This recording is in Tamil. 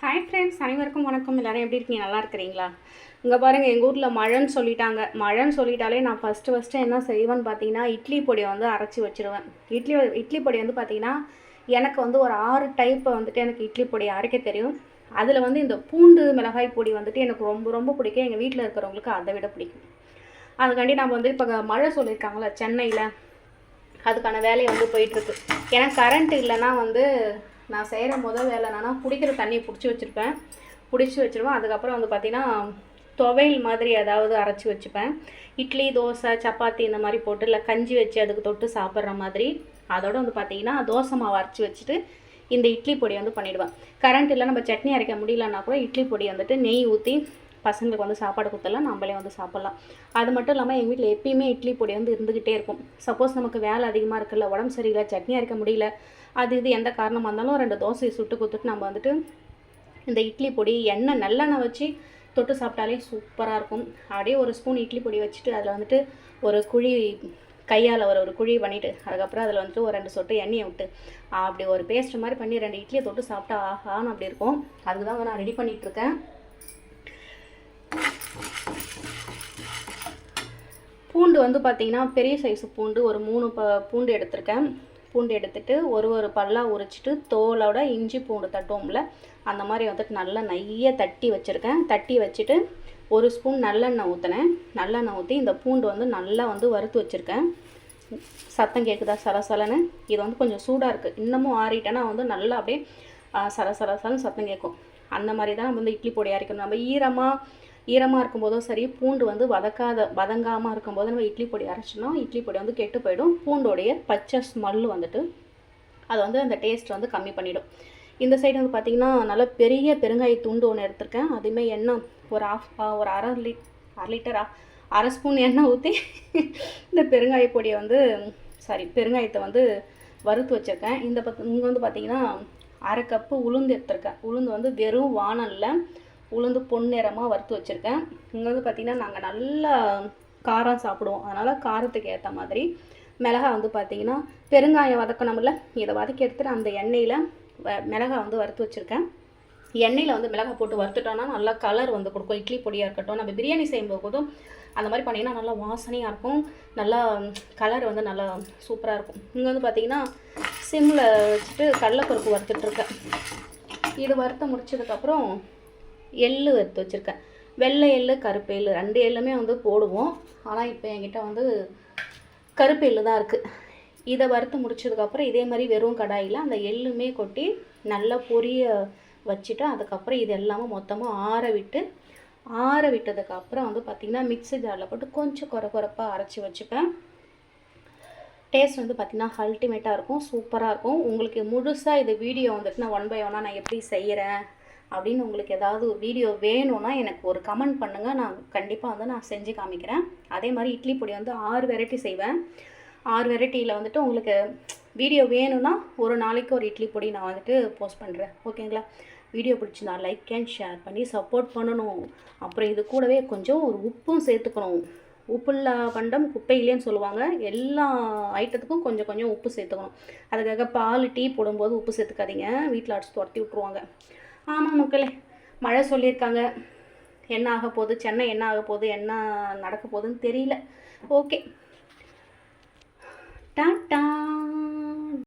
ஹாய் ஃப்ரெண்ட்ஸ் அனைவருக்கும் வணக்கம். எல்லோரும் எப்படி இருக்கீங்க? நல்லா இருக்கிறீங்களா? இங்கே பாருங்கள் எங்கள் ஊரில் மழைன்னு சொல்லிட்டாங்க. மழைன்னு சொல்லிட்டாலே நான் ஃபஸ்ட்டு ஃபஸ்ட்டு என்ன செய்வேன்னு பார்த்தீங்கன்னா இட்லி பொடியை வந்து அரைச்சி வச்சிருவேன். இட்லி இட்லி பொடி வந்து பார்த்தீங்கன்னா எனக்கு வந்து ஒரு ஆறு டைப்பை வந்துட்டு எனக்கு இட்லி பொடி அரைக்க தெரியும். அதில் வந்து இந்த பூண்டு மிளகாய் பொடி வந்துட்டு எனக்கு ரொம்ப ரொம்ப பிடிக்கும். எங்கள் வீட்டில் இருக்கிறவங்களுக்கு அதை விட பிடிக்கும். அதுக்காண்டி நம்ம வந்து இப்போ மழை சொல்லியிருக்காங்களே சென்னையில் அதுக்கான வேலையை வந்து போயிட்டுருக்கு ஏன்னா கரண்ட் இல்லைன்னா வந்து நான் செய்கிற முதல் வேலை என்னென்னா குடிக்கிற தண்ணியை பிடிச்சி வச்சுருப்பேன். பிடிச்சி வச்சுருவேன். அதுக்கப்புறம் வந்து பார்த்திங்கன்னா துவையல் மாதிரி ஏதாவது அரைச்சி வச்சுப்பேன். இட்லி தோசை சப்பாத்தி இந்த மாதிரி போட்டு இல்லை கஞ்சி வச்சு அதுக்கு தொட்டு சாப்பிட்ற மாதிரி அதோட வந்து பார்த்திங்கன்னா தோசை மாவு அரைச்சி வச்சுட்டு இந்த இட்லி பொடி வந்து பண்ணிவிடுவேன் கரண்ட் இல்லை நம்ம சட்னி அரைக்க முடியலன்னா கூட இட்லி பொடி வந்துட்டு நெய் ஊற்றி பசங்களுக்கு வந்து சாப்பாடு கொடுத்தலாம் நம்மளே வந்து சாப்பிட்லாம். அது மட்டும் இல்லாமல் எங்கள் வீட்டில் எப்பயுமே இட்லி பொடி வந்து இருந்துக்கிட்டே இருக்கும். சப்போஸ் நமக்கு வேலை அதிகமாக இருக்குல்ல உடம்பு சரியில்லை சட்னி அரைக்க முடியல அது இது எந்த காரணமாக இருந்தாலும் ரெண்டு தோசையை சுட்டு கொடுத்துட்டு நம்ம வந்துட்டு இந்த இட்லி பொடி எண்ணெய் நல்லெண்ணெய் வச்சு தொட்டு சாப்பிட்டாலே சூப்பராக இருக்கும். அப்படியே ஒரு ஸ்பூன் இட்லி பொடி வச்சுட்டு அதில் வந்துட்டு ஒரு குழி கையால் ஒரு ஒரு குழி பண்ணிவிட்டு அதுக்கப்புறம் அதில் வந்துட்டு ஒரு ரெண்டு சொட்டு எண்ணெயை விட்டு அப்படி ஒரு பேஸ்ட் மாதிரி பண்ணி ரெண்டு இட்லியை தொட்டு சாப்பிட்டா ஆஹான்னு அப்படி இருக்கும். அதுக்கு தான் நான் ரெடி பண்ணிகிட்ருக்கேன் பூண்டு வந்து பார்த்தீங்கன்னா பெரிய சைஸு பூண்டு ஒரு மூணு ப பூண்டு எடுத்திருக்கேன். பூண்டு எடுத்துகிட்டு ஒரு ஒரு பல்லாக உரிச்சிட்டு தோலோட இஞ்சி பூண்டு தட்டுவோம்ல அந்த மாதிரி வந்துட்டு நல்லா நைய தட்டி வச்சுருக்கேன். தட்டி வச்சுட்டு ஒரு ஸ்பூன் நல்லெண்ணெய் ஊற்றினேன் நல்லெண்ணெய் ஊற்றி இந்த பூண்டு வந்து நல்லா வந்து வறுத்து வச்சுருக்கேன். சத்தம் கேட்குதா சலசலன்னு. இது வந்து கொஞ்சம் சூடாக இருக்குது இன்னமும் ஆறிட்டேன்னா வந்து நல்லா அப்படியே சலசலசலன்னு சத்தம் கேட்கும் அந்த மாதிரி தான் நம்ம வந்து இட்லி பொடி அரைக்கணும். நம்ம ஈரமாக ஈரமாக இருக்கும்போதும் சரி பூண்டு வந்து வதக்காத வதங்காமல் இருக்கும்போது நம்ம இட்லி பொடி அரைச்சினோம் இட்லி பொடி வந்து கெட்டு போயிடும். பூண்டோடைய பச்சை ஸ்மெல் வந்துட்டு அது வந்து அந்த டேஸ்ட் வந்து கம்மி பண்ணிவிடும் இந்த சைடு வந்து பார்த்திங்கன்னா நல்ல பெரிய பெருங்காய துண்டு ஒன்று எடுத்திருக்கேன். அதுவுமே எண்ணெய் ஒரு ஆஃப் ஒரு அரை லிட் அரை லிட்டரா அரை ஸ்பூன் எண்ணெய் ஊற்றி இந்த பெருங்காய பொடியை வந்து சாரி பெருங்காயத்தை வந்து வறுத்து வச்சுருக்கேன். இந்த பத் இங்கே வந்து பார்த்திங்கன்னா அரை கப்பு உளுந்து எடுத்திருக்கேன். உளுந்து வந்து வெறும் வானலில் உளுந்து பொன்னிறமாக வறுத்து வச்சுருக்கேன். இங்கே வந்து பார்த்திங்கன்னா நாங்கள் நல்லா காரம் சாப்பிடுவோம். அதனால் காரத்துக்கு ஏற்ற மாதிரி மிளகாய் வந்து பார்த்திங்கன்னா பெருங்காயம் வதக்கணும்ல இதை வதக்கி எடுத்துகிட்டு அந்த எண்ணெயில் மிளகா மிளகாய் வந்து வறுத்து வச்சுருக்கேன். எண்ணெயில் வந்து மிளகா போட்டு வறுத்துட்டோம்னா நல்லா கலர் வந்து கொடுக்கும். இட்லி பொடியாக இருக்கட்டும் நம்ம பிரியாணி செய்யும்போதும் அந்த மாதிரி பண்ணிங்கன்னா நல்லா வாசனையாக இருக்கும். நல்லா கலர் வந்து நல்லா சூப்பராக இருக்கும். இங்கே வந்து பார்த்திங்கன்னா சிம்மில் வச்சுட்டு கடலைப்பருப்பு வறுத்துட்ருக்கேன் இது வறுத்து முடிச்சதுக்கப்புறம் எள்ளு வறுத்து வச்சுருக்கேன். வெள்ளை எள்ளு கருப்பு எள்ளு ரெண்டு எள்ளுமே வந்து போடுவோம். ஆனால் இப்போ என்கிட்ட வந்து கருப்பு எள்ளு தான் இருக்குது இதை வறுத்து முடிச்சதுக்கப்புறம் இதே மாதிரி வெறும் கடாயில் அந்த எள்ளுமே கொட்டி நல்லா பொரிய வச்சுட்டு அதுக்கப்புறம் இது எல்லாமே மொத்தமாக ஆற விட்டு ஆற விட்டதுக்கப்புறம் வந்து பார்த்திங்கன்னா மிக்ஸி ஜாரில் போட்டு கொஞ்சம் குறை குறைப்பாக அரைச்சி வச்சுப்பேன். டேஸ்ட் வந்து பார்த்திங்கன்னா அல்டிமேட்டாக இருக்கும் சூப்பராக இருக்கும். உங்களுக்கு முழுசாக இது வீடியோ வந்துட்டு நான் ஒன் பை ஒன்னாக நான் எப்படி செய்கிறேன் அப்படின்னு உங்களுக்கு ஏதாவது ஒரு வீடியோ வேணும்னா எனக்கு ஒரு கமெண்ட் பண்ணுங்கள் நான் கண்டிப்பாக வந்து நான் செஞ்சு காமிக்கிறேன். அதே மாதிரி இட்லி பொடி வந்து ஆறு வெரைட்டி செய்வேன். ஆறு வெரைட்டியில் வந்துட்டு உங்களுக்கு வீடியோ வேணும்னா ஒரு நாளைக்கு ஒரு இட்லி பொடி நான் வந்துட்டு போஸ்ட் பண்ணுறேன் ஓகேங்களா வீடியோ பிடிச்சிருந்தா லைக் அண்ட் ஷேர் பண்ணி சப்போர்ட் பண்ணணும். அப்புறம் இது கூடவே கொஞ்சம் ஒரு உப்பும் சேர்த்துக்கணும். உப்புள்ள பண்டம் குப்பையிலேன்னு சொல்லுவாங்க. எல்லா ஐட்டத்துக்கும் கொஞ்சம் கொஞ்சம் உப்பு சேர்த்துக்கணும். அதுக்காக பால் டீ போடும்போது உப்பு சேர்த்துக்காதீங்க. வீட்டில் அடிச்சு துரத்தி விட்ருவாங்க ஆமாம் மக்களே மழை சொல்லியிருக்காங்க. என்ன ஆக போகுது? சென்னை என்ன ஆக போகுது? என்ன நடக்க போகுதுன்னு தெரியல. ஓகே. டாட்டா.